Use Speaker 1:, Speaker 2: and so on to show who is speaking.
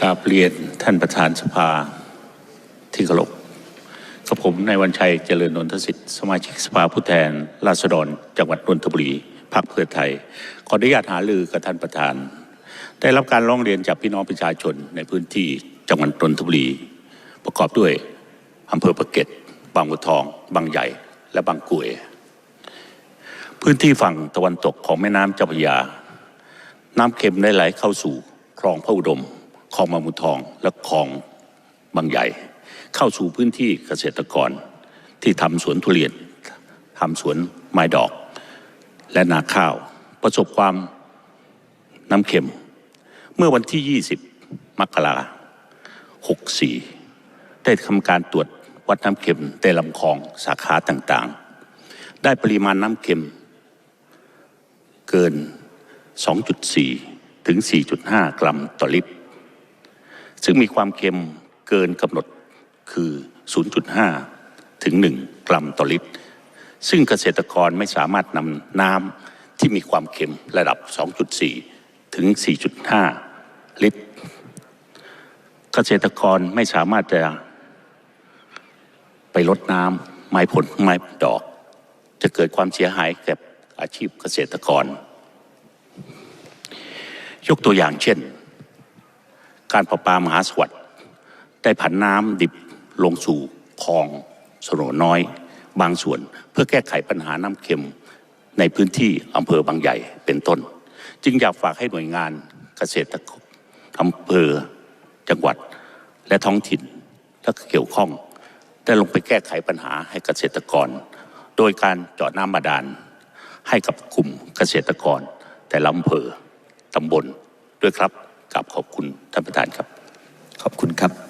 Speaker 1: กราบเรียนท่านประธานสภาที่เคารพกับผมนายวันชัยเจริญนนทสิทธิ์สมาชิกสภาผู้แทน ราษฎร จังหวัดนนทบุรีพรรคเพื่อไทย ขออนุญาตหารือกับท่านประธาน ได้รับการร้องเรียนจากพี่น้องประชาชนในพื้นที่จังหวัดนนทบุรี ประกอบด้วยอำเภอปะเก็ตบางบัวทอง บางใหญ่ และบางกรวยพื้นที่ฝั่งตะวันตกของแม่น้ำเจ้าพระยา น้ำเค็มได้ไหลเข้าสู่คลองพระอุดม ลองบางบุทองและคลองบางใหญ่ เข้าสู่พื้นที่เกษตรกรที่ทำสวนทุเรียนทำสวนไม้ดอก และนาข้าวประสบความน้ำเค็ม เมื่อวันที่ 20 มกราคม64 ได้ทำการตรวจวัดน้ำเค็มในลำคลองสาขาต่างๆ ได้ปริมาณน้ำเค็ม เกิน 2.4 ถึง 4.5 กรัมต่อลิตร ซึ่งมีความเค็มเกินกำหนดคือ 0.5 ถึง 1 กรัมต่อลิตร ซึ่งเกษตรกรไม่สามารถนำน้ำที่มีความเค็มระดับ 2.4 ถึง 4.5 ลิตร เกษตรกรไม่สามารถจะไปลดน้ำไม้ผลไม้ดอก จะเกิดความเสียหายแก่อาชีพเกษตรกร ยกตัวอย่างเช่น การประปามหาสวัสดิ์ได้ผันน้ำดิบลงสู่คลองสโนน้อย บางส่วน เพื่อแก้ไขปัญหาน้ำเค็มในพื้นที่อำเภอบางใหญ่เป็นต้น จึงอยากฝากให้หน่วยงานเกษตรอำเภอจังหวัดและท้องถิ่นและเกี่ยวข้อง ได้ลงไปแก้ไขปัญหาให้เกษตรกร โดยการเจาะน้ำบาดาลให้กับกลุ่มเกษตรกร แต่ละอำเภอตำบลด้วยครับ กับขอบคุณท่านประธานครับ
Speaker 2: ขอบคุณครับ